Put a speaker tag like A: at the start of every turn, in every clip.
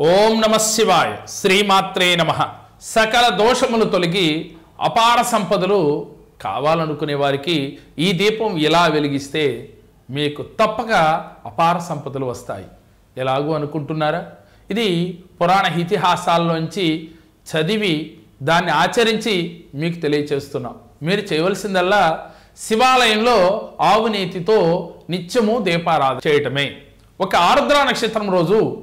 A: ఓం నమ శివాయ శ్రీమాత్రే నమ. సకల దోషములు తొలగి అపార సంపదలు కావాలనుకునే వారికి ఈ దీపం ఇలా వెలిగిస్తే మీకు తప్పక అపార సంపదలు వస్తాయి. ఎలాగూ అనుకుంటున్నారా? ఇది పురాణ ఇతిహాసాల్లోంచి చదివి దాన్ని ఆచరించి మీకు తెలియచేస్తున్నాం. మీరు చేయవలసిందల్లా శివాలయంలో ఆవునీతితో నిత్యము దీపారాధన చేయటమే. ఒక ఆరుద్ర నక్షత్రం రోజు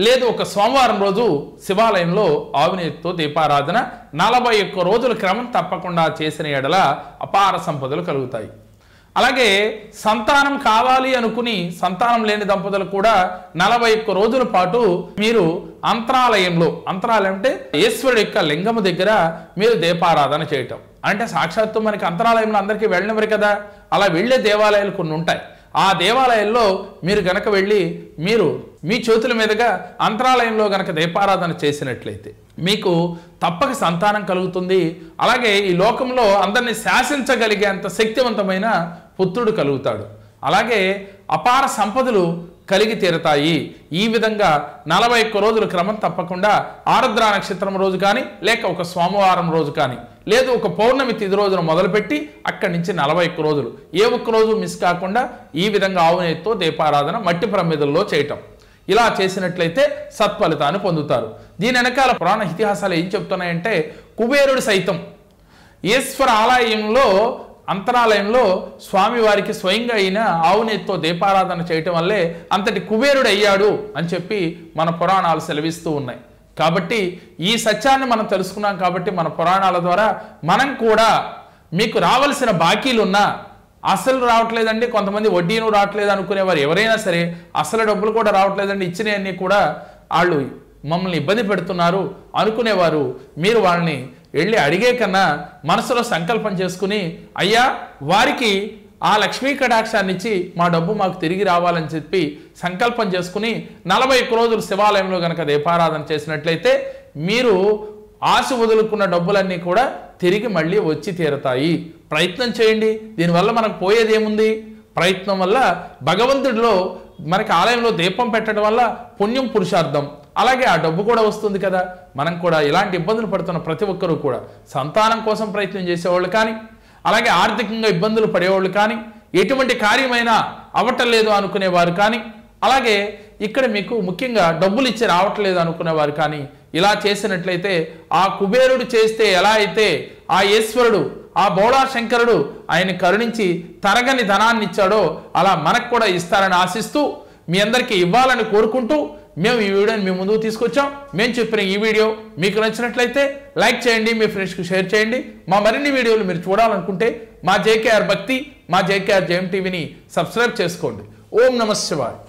A: లేదు ఒక సోమవారం రోజు శివాలయంలో ఆవినేతితో దీపారాధన. నలభై ఒక్క రోజుల క్రమం తప్పకుండా చేసిన ఎడల అపార సంపదలు కలుగుతాయి. అలాగే సంతానం కావాలి అనుకుని సంతానం లేని దంపతులు కూడా నలభై ఒక్క రోజుల పాటు మీరు అంతరాలయంలో అంతరాలయం అంటే ఈశ్వరుడు యొక్క లింగము దగ్గర మీరు దీపారాధన చేయటం. అంటే సాక్షాత్తు మనకి అంతరాలయంలో అందరికీ వెళ్ళినవరు కదా. అలా వెళ్ళే దేవాలయాలు కొన్ని ఉంటాయి. ఆ దేవాలయంలో మీరు గనక వెళ్ళి మీరు మీ చేతుల మీదుగా అంతరాలయంలో గనక దీపారాధన చేసినట్లయితే మీకు తప్పక సంతానం కలుగుతుంది. అలాగే ఈ లోకంలో అందరినీ శాసించగలిగేంత శక్తివంతమైన పుత్రుడు కలుగుతాడు. అలాగే అపార సంపదలు కలిగి తీరతాయి. ఈ విధంగా నలభై ఒక్క రోజులు క్రమం తప్పకుండా ఆరుద్ర నక్షత్రం రోజు కానీ లేక ఒక సోమవారం రోజు కానీ లేదు ఒక పౌర్ణమి తిది రోజున మొదలుపెట్టి అక్కడి నుంచి నలభై ఒక్క రోజులు. ఏ ఒక్క రోజు మిస్ కాకుండా ఈ విధంగా ఆవునేతితో దీపారాధన మట్టి ప్రమిదల్లో చేయటం. ఇలా చేసినట్లయితే సత్ఫలితాన్ని పొందుతారు. దీని వెనకాల పురాణ ఇతిహాసాలు ఏం చెప్తున్నాయంటే కుబేరుడు సైతం ఈశ్వర ఆలయంలో అంతరాలయంలో స్వామివారికి స్వయంగా అయిన ఆవునేతితో దీపారాధన చేయటం వల్లే అంతటి కుబేరుడు అయ్యాడు అని చెప్పి మన పురాణాలు సెలవిస్తూ ఉన్నాయి. కాబట్టి ఈ సత్యాన్ని మనం తెలుసుకున్నాం కాబట్టి మన పురాణాల ద్వారా మనం కూడా మీకు రావలసిన బాకీలున్నా అసలు రావట్లేదండి కొంతమంది వడ్డీను రావట్లేదు అనుకునేవారు ఎవరైనా సరే అసలు డబ్బులు కూడా రావట్లేదండి ఇచ్చినవన్నీ కూడా వాళ్ళు మమ్మల్ని ఇబ్బంది పెడుతున్నారు అనుకునేవారు. మీరు వాళ్ళని వెళ్ళి అడిగే కన్నా మనసులో సంకల్పం చేసుకుని అయ్యా వారికి ఆ లక్ష్మీ కటాక్షాన్ని ఇచ్చి మా డబ్బు మాకు తిరిగి రావాలని చెప్పి సంకల్పం చేసుకుని నలభై ఒక్క రోజులు శివాలయంలో కనుక దీపారాధన చేసినట్లయితే మీరు ఆశ వదులుకున్న డబ్బులన్నీ కూడా తిరిగి మళ్ళీ వచ్చి తీరతాయి. ప్రయత్నం చేయండి. దీనివల్ల మనకు పోయేది ఏముంది ప్రయత్నం వల్ల భగవంతుడిలో మనకి ఆలయంలో దీపం పెట్టడం వల్ల పుణ్యం పురుషార్థం. అలాగే ఆ డబ్బు కూడా వస్తుంది కదా. మనం కూడా ఇలాంటి ఇబ్బందులు పడుతున్న ప్రతి ఒక్కరూ కూడా సంతానం కోసం ప్రయత్నం చేసేవాళ్ళు కానీ అలాగే ఆర్థికంగా ఇబ్బందులు పడేవాళ్ళు కానీ ఎటువంటి కార్యమైనా అవ్వటం అనుకునేవారు కానీ అలాగే ఇక్కడ మీకు ముఖ్యంగా డబ్బులు ఇచ్చి రావట్లేదు అనుకునేవారు కానీ ఇలా చేసినట్లయితే ఆ కుబేరుడు చేస్తే ఎలా అయితే ఆ ఈశ్వరుడు ఆ బోళా శంకరుడు ఆయన కరుణించి తరగని ధనాన్ని ఇచ్చాడో అలా మనకు కూడా ఇస్తారని ఆశిస్తూ మీ అందరికీ ఇవ్వాలని కోరుకుంటూ మేము ఈ వీడియోని మీ ముందుకు తీసుకొచ్చాం. మేము చెప్పిన ఈ వీడియో మీకు నచ్చినట్లయితే లైక్ చేయండి మీ ఫ్రెండ్స్కి షేర్ చేయండి. మా మరిన్ని వీడియోలు మీరు చూడాలనుకుంటే మా జేకేఆర్ భక్తి మా జేకేఆర్ జేఎం టీవీని సబ్స్క్రైబ్ చేసుకోండి. ఓం నమ శివాయ్.